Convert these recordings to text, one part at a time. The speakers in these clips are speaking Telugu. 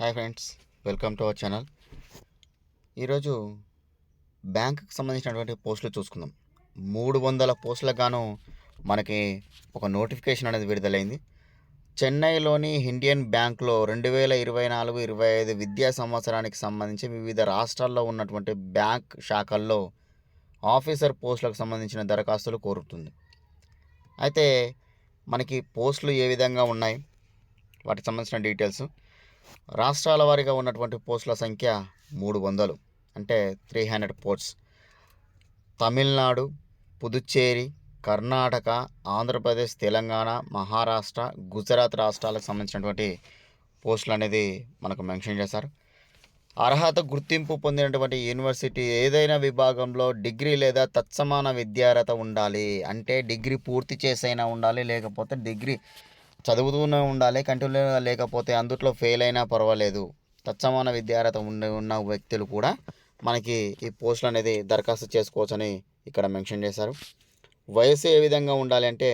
Hi friends welcome to our channel. ఈరోజు బ్యాంకుకి సంబంధించినటువంటి పోస్టులు చూసుకుందాం. మూడు వందల పోస్టులకు గాను మనకి ఒక నోటిఫికేషన్ అనేది విడుదలైంది. చెన్నైలోని ఇండియన్ బ్యాంక్లో రెండు వేల ఇరవై నాలుగు ఇరవై ఐదు విద్యా సంవత్సరానికి సంబంధించి వివిధ రాష్ట్రాల్లో ఉన్నటువంటి బ్యాంక్ శాఖల్లో ఆఫీసర్ పోస్టులకు సంబంధించిన దరఖాస్తులు కోరుతుంది. అయితే మనకి పోస్టులు ఏ విధంగా ఉన్నాయి? వాటికి సంబంధించిన డీటెయిల్స్. రాష్ట్రాల వారీగా ఉన్నటువంటి పోస్టుల సంఖ్య మూడు వందలు. అంటే three hundred posts Tamil Nadu Puducherry Karnataka Andhra Pradesh Telangana Maharashtra Gujarat రాష్ట్రాలకు సంబంధించినటువంటి పోస్టులు అనేది మనకు మెన్షన్ చేశారు. అర్హత గుర్తింపు పొందినటువంటి యూనివర్సిటీ ఏదైనా విభాగంలో డిగ్రీ లేదా తత్సమాన విద్యార్హత ఉండాలి. అంటే డిగ్రీ పూర్తి చేసైనా ఉండాలి లేకపోతే డిగ్రీ చదువుతూనే ఉండాలి కంటిన్యూగా లేకపోతే అందుట్లో ఫెయిల్ అయినా పర్వాలేదు. తత్సమాన విద్యార్హత ఉండి ఉన్న వ్యక్తులు కూడా మనకి ఈ పోస్టులు అనేది దరఖాస్తు చేసుకోవచ్చని ఇక్కడ మెన్షన్ చేశారు. వయసు ఏ విధంగా ఉండాలి అంటే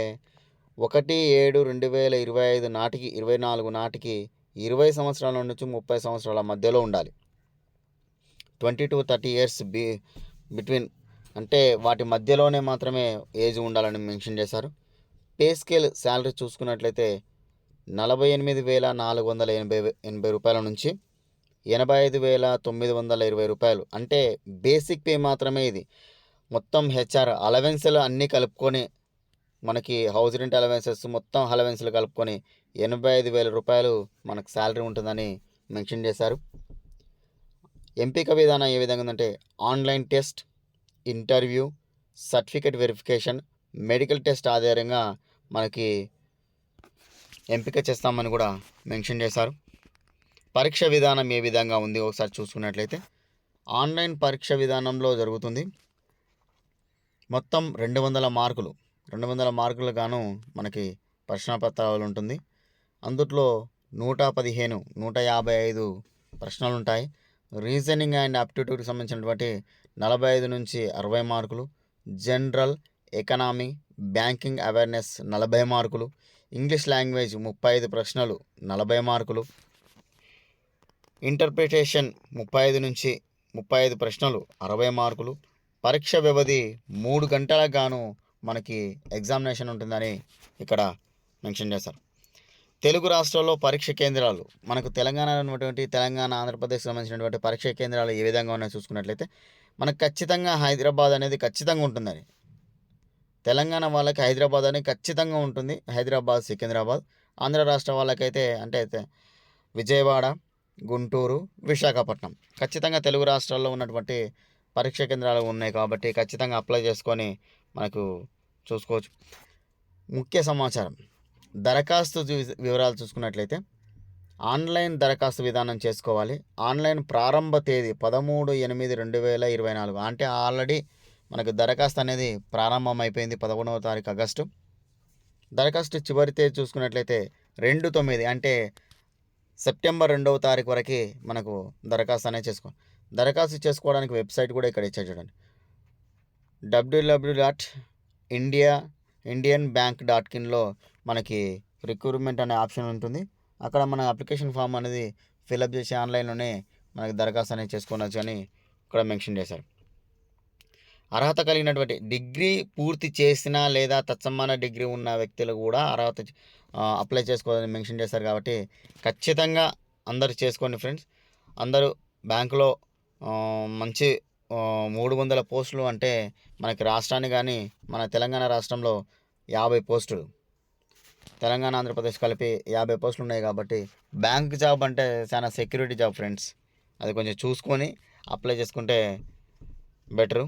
ఒకటి ఏడు రెండు వేల ఇరవై ఐదు నాటికి ఇరవై నాలుగు నాటికి ఇరవై సంవత్సరాల నుంచి ముప్పై సంవత్సరాల మధ్యలో ఉండాలి. Twenty two thirty years be between అంటే వాటి మధ్యలోనే మాత్రమే ఏజ్ ఉండాలని మెన్షన్ చేశారు. పే స్కేల్ శాలరీ చూసుకున్నట్లయితే నలభై ఎనిమిది వేల నాలుగు వందల ఎనభై ఎనభై రూపాయల నుంచి ఎనభై ఐదు వేల తొమ్మిది వందల ఇరవై రూపాయలు. అంటే బేసిక్ పే మాత్రమే ఇది. మొత్తం హెచ్ఆర్ అలవెన్స్లు అన్నీ కలుపుకొని మనకి హౌస్ రెంట్ అలవెన్సెస్ మొత్తం అలవెన్స్లు కలుపుకొని ఎనభై ఐదు వేల రూపాయలు మనకు శాలరీ ఉంటుందని మెన్షన్ చేశారు. ఎంపిక విధానం ఏ విధంగా ఉందంటే online test interview certificate verification medical test ఆధారంగా మనకి ఎంపిక చేస్తామని కూడా మెన్షన్ చేశారు. పరీక్ష విధానం ఏ విధంగా ఉంది ఒకసారి చూసుకున్నట్లయితే ఆన్లైన్ పరీక్ష విధానంలో జరుగుతుంది. మొత్తం రెండు వందల మార్కులు రెండు వందల మార్కులు గాను మనకి ప్రశ్నపత్రాలు ఉంటుంది. అందుట్లో నూట పదిహేను నూట యాభై ఐదు ప్రశ్నలు ఉంటాయి రీజనింగ్ అండ్ అప్టిట్యూడ్కి సంబంధించినటువంటి నలభై ఐదు నుంచి అరవై మార్కులు జనరల్ ఎకనామీ బ్యాంకింగ్ అవేర్నెస్ నలభై మార్కులు ఇంగ్లీష్ లాంగ్వేజ్ ముప్పై ఐదు ప్రశ్నలు నలభై మార్కులు ఇంటర్ప్రిటేషన్ ముప్పై ఐదు నుంచి ముప్పై ఐదు ప్రశ్నలు అరవై మార్కులు పరీక్ష వ్యవధి మూడు గంటలకు గాను మనకి ఎగ్జామినేషన్ ఉంటుందని ఇక్కడ మెన్షన్ చేశారు. తెలుగు రాష్ట్రాల్లో పరీక్ష కేంద్రాలు మనకు తెలంగాణ ఉన్నటువంటి తెలంగాణ ఆంధ్రప్రదేశ్ సంబంధించినటువంటి పరీక్ష కేంద్రాలు ఏ విధంగా ఉన్నాయో చూసుకున్నట్లయితే మనకు ఖచ్చితంగా హైదరాబాద్ అనేది ఖచ్చితంగా ఉంటుందని తెలంగాణ వాళ్ళకి హైదరాబాద్ అనేది ఖచ్చితంగా ఉంటుంది. హైదరాబాద్ సికింద్రాబాద్. ఆంధ్ర రాష్ట్ర వాళ్ళకైతే అంటే విజయవాడ గుంటూరు విశాఖపట్నం. ఖచ్చితంగా తెలుగు రాష్ట్రాల్లో ఉన్నటువంటి పరీక్ష కేంద్రాలు ఉన్నాయి కాబట్టి ఖచ్చితంగా అప్లై చేసుకొని మనకు చూసుకోవచ్చు. ముఖ్య సమాచారం. దరఖాస్తు వివరాలు చూసుకున్నట్లయితే ఆన్లైన్ దరఖాస్తు విధానం చేసుకోవాలి. ఆన్లైన్ ప్రారంభ తేదీ పదమూడు ఎనిమిది రెండు వేల ఇరవై నాలుగు. అంటే ఆల్రెడీ మనకు దరఖాస్తు అనేది ప్రారంభం అయిపోయింది పదకొండవ తారీఖు ఆగస్టు. దరఖాస్తు చివరి తేదీ చూసుకున్నట్లయితే రెండు తొమ్మిది అంటే సెప్టెంబర్ రెండవ తారీఖు వరకు మనకు దరఖాస్తు అనేది చేసుకో దరఖాస్తు చేసుకోవడానికి వెబ్సైట్ కూడా ఇక్కడ ఇచ్చారు చూడండి. W W dot India Indian bank dot కిన్లో మనకి రిక్రూట్మెంట్ అనే ఆప్షన్ ఉంటుంది. అక్కడ మన అప్లికేషన్ ఫామ్ అనేది ఫిలప్ చేసి ఆన్లైన్లోనే మనకి దరఖాస్తు అనేది చేసుకోవచ్చు అని ఇక్కడ మెన్షన్ చేశారు. అర్హత కలిగినటువంటి డిగ్రీ పూర్తి చేసిన లేదా తత్సమాన డిగ్రీ ఉన్న వ్యక్తులు కూడా అర్హత అప్లై చేసుకోవాలని మెన్షన్ చేశారు కాబట్టి ఖచ్చితంగా అందరూ చేసుకోండి ఫ్రెండ్స్. అందరూ బ్యాంకులో మంచి మూడు వందల పోస్టులు అంటే మనకి రాష్ట్రాన్ని కానీ మన తెలంగాణ రాష్ట్రంలో యాభై పోస్టులు. తెలంగాణ ఆంధ్రప్రదేశ్ కలిపి యాభై పోస్టులు ఉన్నాయి కాబట్టి బ్యాంక్ జాబ్ అంటే చాలా సెక్యూరిటీ జాబ్ ఫ్రెండ్స్. అది కొంచెం చూసుకొని అప్లై చేసుకుంటే బెటరు.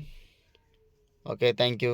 Okay thank you